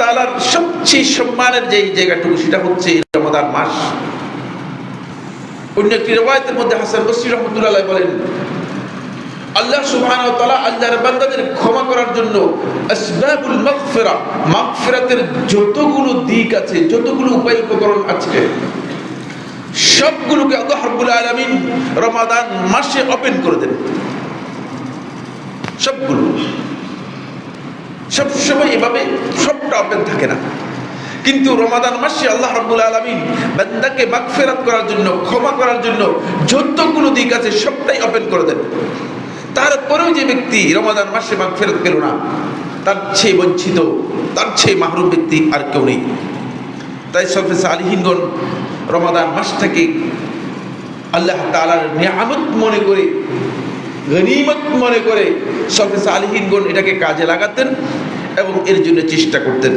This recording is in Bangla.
তাআলার সবচেয়ে সম্মানের যে জায়গাটুকু, সেটা হচ্ছে রমাদান মাস। অন্য একটি মধ্যে হাসান রহমতুল্লাহ বলেন, আল্লাহ তাআলা আল্লাহর বান্দাদের ক্ষমা করার জন্য আসবাবুল মাগফিরা, মাগফিরাতের যতগুলো দিক আছে, যতগুলো উপায় উপকরণ আছে, সবগুলোকে আল্লাহ রাব্বুল আলামিন রমাদান মাসে ওপেন করে দেন। সবগুলো। সব সময় এভাবে সবটা ওপেন থাকে না। কিন্তু রমাদান মাসে আল্লাহ রাব্বুল আলামিন বান্দাকে মাগফিরাত করার জন্য, ক্ষমা করার জন্য যতগুলো দিক আছে সবটাই ওপেন করে দেন। তারপরেও যে ব্যক্তি রমাদান মাসে মাগফিরাত পেল না, তার চেয়ে বঞ্চিত, তার চেয়ে মাহরুম ব্যক্তি আর কেউ নেই। তাই সলফেস আলিহিনগণ রমাদান মাসটাকে আল্লাহ তালার নিয়ামত মনে করে গনিমত মনে করে সলফেস আলিহিনগণ এটাকে কাজে লাগাতেন এবং এর জন্য চেষ্টা করতেন।